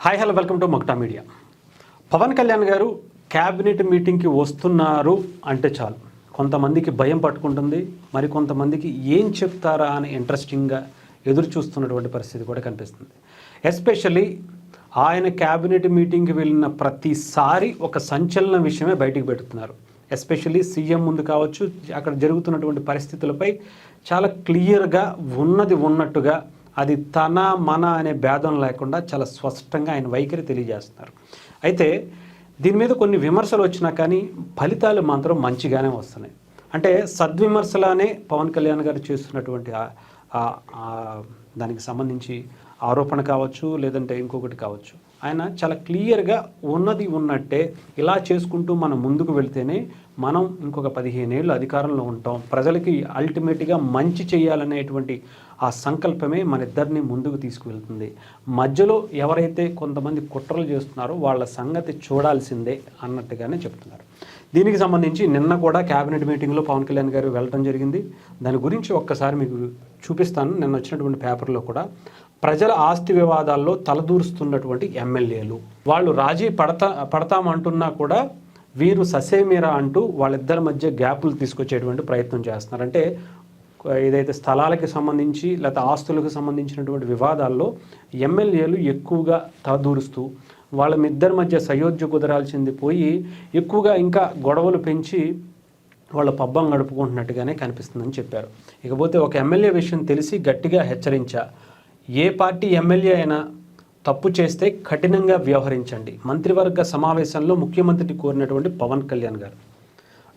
Hi hello welcome to Makta media Pawan Kalyan garu cabinet మీటింగ్కి వస్తున్నారు అంటే చాలు. కొంతమందికి భయం పట్టుకుంటుంది మరి కొంతమందికి ఏం చెప్తారా అని ఇంట్రెస్టింగ్గా ఎదురు చూస్తున్నటువంటి పరిస్థితి కూడా కనిపిస్తుంది. ఎస్పెషల్లీ ఆయన క్యాబినెట్ మీటింగ్కి వెళ్ళిన ప్రతిసారి ఒక సంచలన విషయమే బయటికి పెడుతున్నారు. ఎస్పెషల్లీ సీఎం ముందు కావచ్చు అక్కడ జరుగుతున్నటువంటి పరిస్థితులపై చాలా క్లియర్గా ఉన్నది ఉన్నట్టుగా అది తన మన అనే భేదం లేకుండా చాలా స్పష్టంగా ఆయన వైఖరి తెలియజేస్తున్నారు. అయితే దీని మీద కొన్ని విమర్శలు వచ్చినా కానీ ఫలితాలు మాత్రం మంచిగానే వస్తున్నాయి. అంటే సద్విమర్శలానే పవన్ కళ్యాణ్ గారు చేస్తున్నటువంటి దానికి సంబంధించి ఆరోపణ కావచ్చు లేదంటే ఇంకొకటి కావచ్చు. ఆయన చాలా క్లియర్గా ఉన్నది ఉన్నట్టే ఇలా చేసుకుంటూ మనం ముందుకు వెళ్తేనే మనం ఇంకొక పదిహేను ఏళ్ళు అధికారంలో ఉంటాం. ప్రజలకి అల్టిమేట్గా మంచి చేయాలనేటువంటి ఆ సంకల్పమే మన ఇద్దరిని ముందుకు తీసుకువెళ్తుంది. మధ్యలో ఎవరైతే కొంతమంది కుట్రలు చేస్తున్నారో వాళ్ళ సంగతి చూడాల్సిందే అన్నట్టుగానే చెప్తున్నారు. దీనికి సంబంధించి నిన్న కూడా క్యాబినెట్ మీటింగ్లో పవన్ కళ్యాణ్ గారు వెళ్ళడం జరిగింది. దాని గురించి ఒక్కసారి మీకు చూపిస్తాను. నిన్న వచ్చినటువంటి పేపర్లో కూడా ప్రజల ఆస్తి వివాదాల్లో తలదూరుస్తున్నటువంటి ఎమ్మెల్యేలు. వాళ్ళు రాజీ పడతా పడతామంటున్నా కూడా వీరు ససేమిరా అంటూ వాళ్ళిద్దరి మధ్య గ్యాపులు తీసుకొచ్చేటువంటి ప్రయత్నం చేస్తున్నారు. అంటే ఏదైతే స్థలాలకి సంబంధించి లేకపోతే ఆస్తులకు సంబంధించినటువంటి వివాదాల్లో ఎమ్మెల్యేలు ఎక్కువగా తలదూరుస్తూ వాళ్ళ ఇద్దరి మధ్య సయోధ్య కుదరాల్సింది పోయి ఎక్కువగా ఇంకా గొడవలు పెంచి వాళ్ళ పబ్బం గడుపుకుంటున్నట్టుగానే కనిపిస్తుందని చెప్పారు. ఇకపోతే ఒక ఎమ్మెల్యే విషయం తెలిసి గట్టిగా హెచ్చరించా. ఏ పార్టీ ఎమ్మెల్యే అయినా తప్పు చేస్తే కఠినంగా వ్యవహరించండి. మంత్రివర్గ సమావేశంలో ముఖ్యమంత్రిని కోరినటువంటి పవన్ కళ్యాణ్ గారు.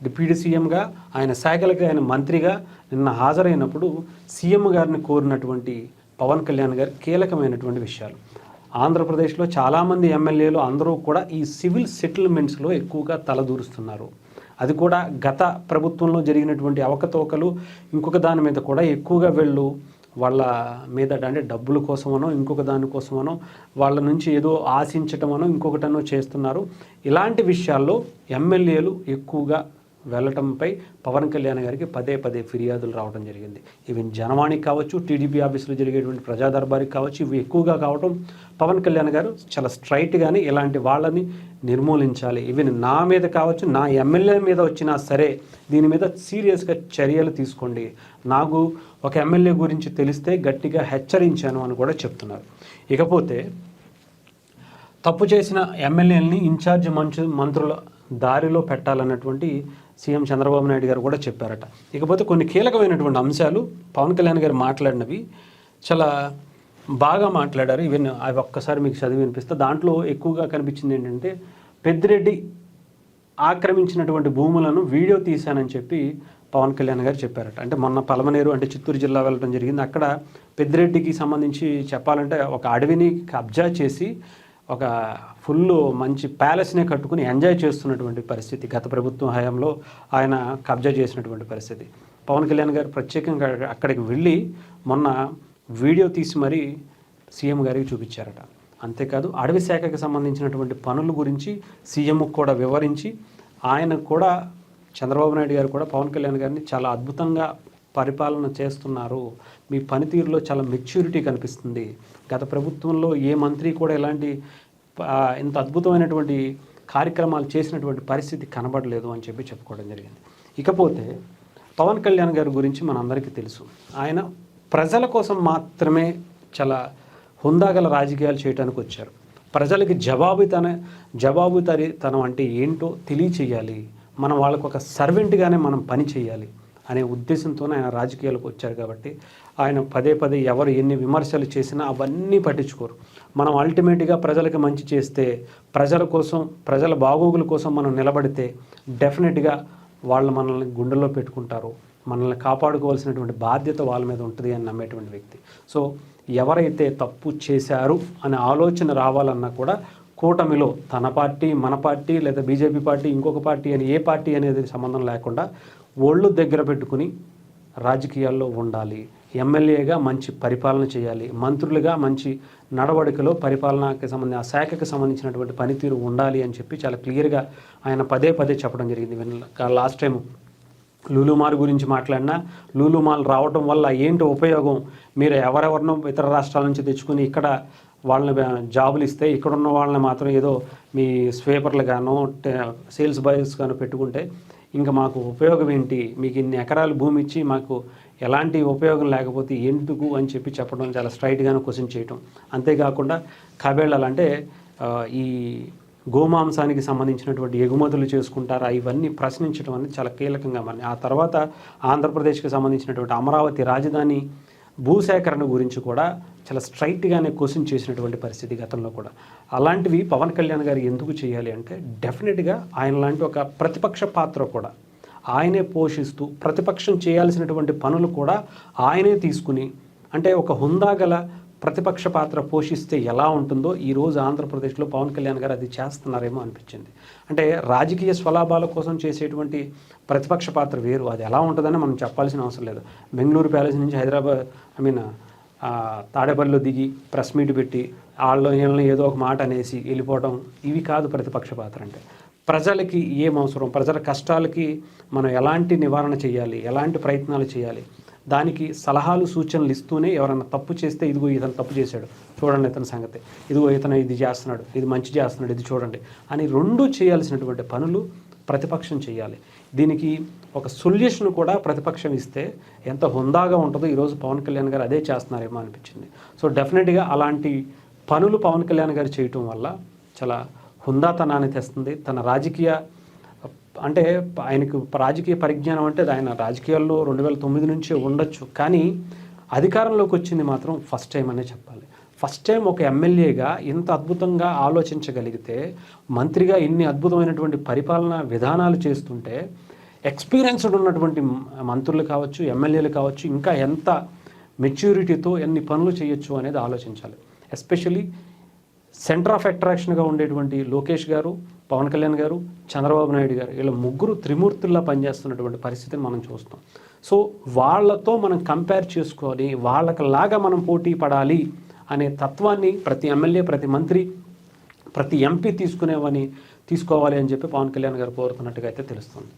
డిప్యూటీ సీఎంగా ఆయన శాఖలకి ఆయన మంత్రిగా నిన్న హాజరైనప్పుడు సీఎం గారిని కోరినటువంటి పవన్ కళ్యాణ్ గారు కీలకమైనటువంటి విషయాలు. ఆంధ్రప్రదేశ్లో చాలామంది ఎమ్మెల్యేలు అందరూ కూడా ఈ సివిల్ సెటిల్మెంట్స్లో ఎక్కువగా తలదూరుస్తున్నారు. అది కూడా గత ప్రభుత్వంలో జరిగినటువంటి అవకతవకలు ఇంకొక దాని మీద కూడా ఎక్కువగా వెళ్ళు వాళ్ళ మీద అంటే డబ్బుల కోసమనో ఇంకొక దాని కోసమనో వాళ్ళ నుంచి ఏదో ఆశించటమనో ఇంకొకటనో చేస్తున్నారు. ఇలాంటి విషయాల్లో ఎమ్మెల్యేలు ఎక్కువగా వెళ్ళటంపై పవన్ కళ్యాణ్ గారికి పదే పదే ఫిర్యాదులు రావడం జరిగింది. ఈవెన్ జనవాణికి కావచ్చు టీడీపీ ఆఫీసులో జరిగేటువంటి ప్రజా దర్బారికి కావచ్చు ఇవి ఎక్కువగా కావటం పవన్ కళ్యాణ్ గారు చాలా స్ట్రైట్గానే ఇలాంటి వాళ్ళని నిర్మూలించాలి. ఈవెన్ నా మీద కావచ్చు నా ఎమ్మెల్యే మీద వచ్చినా సరే దీని మీద సీరియస్గా చర్యలు తీసుకోండి. నాకు ఒక ఎమ్మెల్యే గురించి తెలిస్తే గట్టిగా హెచ్చరించాను అని కూడా చెప్తున్నారు. ఇకపోతే తప్పు చేసిన ఎమ్మెల్యేలని ఇన్ఛార్జ్ మంచు మంత్రుల దారిలో పెట్టాలన్నటువంటి సీఎం చంద్రబాబు నాయుడు గారు కూడా చెప్పారట. ఇకపోతే కొన్ని కీలకమైనటువంటి అంశాలు పవన్ కళ్యాణ్ గారు మాట్లాడినవి చాలా బాగా మాట్లాడారు. ఇవన్నీ అవి ఒక్కసారి మీకు చదివి వినిపిస్తే. దాంట్లో ఎక్కువగా కనిపించింది ఏంటంటే పెద్దిరెడ్డి ఆక్రమించినటువంటి భూములను వీడియో తీశానని చెప్పి పవన్ కళ్యాణ్ గారు చెప్పారట. అంటే మొన్న పలమనేరు అంటే చిత్తూరు జిల్లా వెళ్ళడం జరిగింది. అక్కడ పెద్దిరెడ్డికి సంబంధించి చెప్పాలంటే ఒక అడవిని కబ్జా చేసి ఒక ఫుల్ మంచి ప్యాలెస్నే కట్టుకుని ఎంజాయ్ చేస్తున్నటువంటి పరిస్థితి గత ప్రభుత్వం హయాంలో ఆయన కబ్జా చేసినటువంటి పరిస్థితి. పవన్ కళ్యాణ్ గారు ప్రత్యేకంగా అక్కడికి వెళ్ళి మొన్న వీడియో తీసి మరీ సీఎం గారికి చూపించారట. అంతేకాదు అడవి శాఖకి సంబంధించినటువంటి పనుల గురించి సీఎంకు కూడా వివరించి ఆయన కూడా చంద్రబాబు నాయుడు గారు కూడా పవన్ కళ్యాణ్ గారిని చాలా అద్భుతంగా పరిపాలన చేస్తున్నారు. మీ పనితీరులో చాలా మెచ్యూరిటీ కనిపిస్తుంది. గత ప్రభుత్వంలో ఏ మంత్రి కూడా ఇలాంటి ఇంత అద్భుతమైనటువంటి కార్యక్రమాలు చేసినటువంటి పరిస్థితి కనబడలేదు అని చెప్పి చెప్పుకోవడం జరిగింది. ఇకపోతే పవన్ కళ్యాణ్ గారి గురించి మనందరికీ తెలుసు. ఆయన ప్రజల కోసం మాత్రమే చాలా హుందాగల రాజకీయాలు చేయడానికి వచ్చారు. ప్రజలకి జవాబుతన జవాబుదారీతనం అంటే ఏంటో తెలియచేయాలి. మనం వాళ్ళకు ఒక సర్వెంట్గానే మనం పని చేయాలి. అనే ఉద్దేశంతోనే ఆయన రాజకీయాలకు వచ్చారు కాబట్టి ఆయన పదే పదే ఎవరు ఎన్ని విమర్శలు చేసినా అవన్నీ పట్టించుకోరు. మనం అల్టిమేట్గా ప్రజలకు మంచి చేస్తే ప్రజల కోసం ప్రజల బాగోగుల కోసం మనం నిలబడితే డెఫినెట్గా వాళ్ళు మనల్ని గుండెల్లో పెట్టుకుంటారు. మనల్ని కాపాడుకోవాల్సినటువంటి బాధ్యత వాళ్ళ మీద ఉంటుంది అని నమ్మేటువంటి వ్యక్తి. సో ఎవరైతే తప్పు చేశారు అనే ఆలోచన రావాలన్నా కూడా కూటమిలో తన పార్టీ మన పార్టీ లేదా బీజేపీ పార్టీ ఇంకొక పార్టీ అని ఏ పార్టీ అనేది సంబంధం లేకుండా ఒళ్ళు దగ్గర పెట్టుకుని రాజకీయాల్లో ఉండాలి. ఎమ్మెల్యేగా మంచి పరిపాలన చేయాలి. మంత్రులుగా మంచి నడవడికలో పరిపాలనకి సంబంధించి ఆ శాఖకి సంబంధించినటువంటి పనితీరు ఉండాలి అని చెప్పి చాలా క్లియర్గా ఆయన పదే పదే చెప్పడం జరిగింది. లాస్ట్ టైం లూలుమాల్ గురించి మాట్లాడినా లూలుమాల్ రావడం వల్ల ఏంటి ఉపయోగం? మీరు ఎవరెవరినో ఇతర రాష్ట్రాల నుంచి తెచ్చుకుని ఇక్కడ వాళ్ళని జాబులు ఇస్తే ఇక్కడున్న వాళ్ళని మాత్రం ఏదో మీ స్వీపర్లు గాను టే- సేల్స్ బాయ్స్ గాను పెట్టుకుంటే ఇంకా మాకు ఉపయోగం ఏంటి? మీకు ఇన్ని ఎకరాలు భూమి ఇచ్చి మాకు ఎలాంటి ఉపయోగం లేకపోతే ఎందుకు అని చెప్పి చెప్పడం చాలా స్ట్రైట్గానే క్వశ్చన్ చేయటం. అంతేకాకుండా కబేళ్ళాలంటే ఈ గోమాంసానికి సంబంధించినటువంటి ఎగుమతులు చేసుకుంటారా? ఇవన్నీ ప్రశ్నించడం అనేది చాలా కీలకంగా మరి ఆ తర్వాత ఆంధ్రప్రదేశ్కి సంబంధించినటువంటి అమరావతి రాజధాని భూసేకరణ గురించి కూడా చాలా స్ట్రైట్గానే క్వశ్చన్ చేసినటువంటి పరిస్థితి గతంలో కూడా. అలాంటివి పవన్ కళ్యాణ్ గారు ఎందుకు చేయాలి అంటే డెఫినెట్గా ఆయన లాంటి ఒక ప్రతిపక్ష పాత్ర కూడా ఆయనే పోషిస్తూ ప్రతిపక్షం చేయాల్సినటువంటి పనులు కూడా ఆయనే తీసుకుని అంటే ఒక హుందా గల ప్రతిపక్ష పాత్ర పోషిస్తే ఎలా ఉంటుందో ఈరోజు ఆంధ్రప్రదేశ్లో పవన్ కళ్యాణ్ గారు అది చేస్తున్నారేమో అనిపించింది. అంటే రాజకీయ స్వలాభాల కోసం చేసేటువంటి ప్రతిపక్ష పాత్ర వేరు. అది ఎలా ఉంటుందని మనం చెప్పాల్సిన అవసరం లేదు. బెంగళూరు ప్యాలెస్ నుంచి హైదరాబాద్ ఐ మీన్ తాడేపల్లిలో దిగి ప్రెస్ మీట్ పెట్టి వాళ్ళు వీళ్ళని ఏదో ఒక మాట అనేసి వెళ్ళిపోవడం ఇవి కాదు ప్రతిపక్ష పాత్ర అంటే. ప్రజలకి ఏం అవసరం? ప్రజల కష్టాలకి మనం ఎలాంటి నివారణ చేయాలి? ఎలాంటి ప్రయత్నాలు చేయాలి? దానికి సలహాలు సూచనలు ఇస్తూనే ఎవరైనా తప్పు చేస్తే ఇదిగో ఇతను తప్పు చేశాడు. చూడండి ఇతని సంగతి. ఇదిగో ఇతను ఇది చేస్తున్నాడు. ఇది మంచి చేస్తున్నాడు. ఇది చూడండి అని రెండు చేయాల్సినటువంటి పనులు ప్రతిపక్షం చేయాలి. దీనికి ఒక సొల్యూషన్ కూడా ప్రతిపక్షం ఇస్తే ఎంత హుందాగా ఉంటుందో ఈరోజు పవన్ కళ్యాణ్ గారు అదే చేస్తున్నారేమో అనిపించింది. సో డెఫినెట్గా అలాంటి పనులు పవన్ కళ్యాణ్ గారు చేయటం వల్ల చాలా హుందాతనాన్ని తెస్తుంది. తన రాజకీయ అంటే ఆయనకు రాజకీయ పరిజ్ఞానం అంటే ఆయన రాజకీయాల్లో రెండు వేల తొమ్మిది నుంచే ఉండొచ్చు. కానీ అధికారంలోకి వచ్చింది మాత్రం ఫస్ట్ టైం అనే చెప్పాలి. ఫస్ట్ టైం ఒక ఎమ్మెల్యేగా ఇంత అద్భుతంగా ఆలోచించగలిగితే మంత్రిగా ఇన్ని అద్భుతమైనటువంటి పరిపాలన విధానాలు చేస్తుంటే ఎక్స్పీరియన్స్డ్ ఉన్నటువంటి మంత్రులు కావచ్చు ఎమ్మెల్యేలు కావచ్చు ఇంకా ఎంత మెచ్యూరిటీతో ఎన్ని పనులు చేయొచ్చు అనేది ఆలోచించాలి. ఎస్పెషలీ సెంటర్ ఆఫ్ అట్రాక్షన్గా ఉండేటువంటి లోకేష్ గారు పవన్ కళ్యాణ్ గారు చంద్రబాబు నాయుడు గారు వీళ్ళ ముగ్గురు త్రిమూర్తుల్లా పనిచేస్తున్నటువంటి పరిస్థితిని మనం చూస్తాం. సో వాళ్ళతో మనం కంపేర్ చేసుకొని వాళ్ళకలాగా మనం పోటీ పడాలి అనే తత్వాన్ని ప్రతి ఎమ్మెల్యే ప్రతి మంత్రి ప్రతి ఎంపీ తీసుకునేవని తీసుకోవాలి అని చెప్పి పవన్ కళ్యాణ్ గారు కోరుతున్నట్టుగా అయితే తెలుస్తుంది.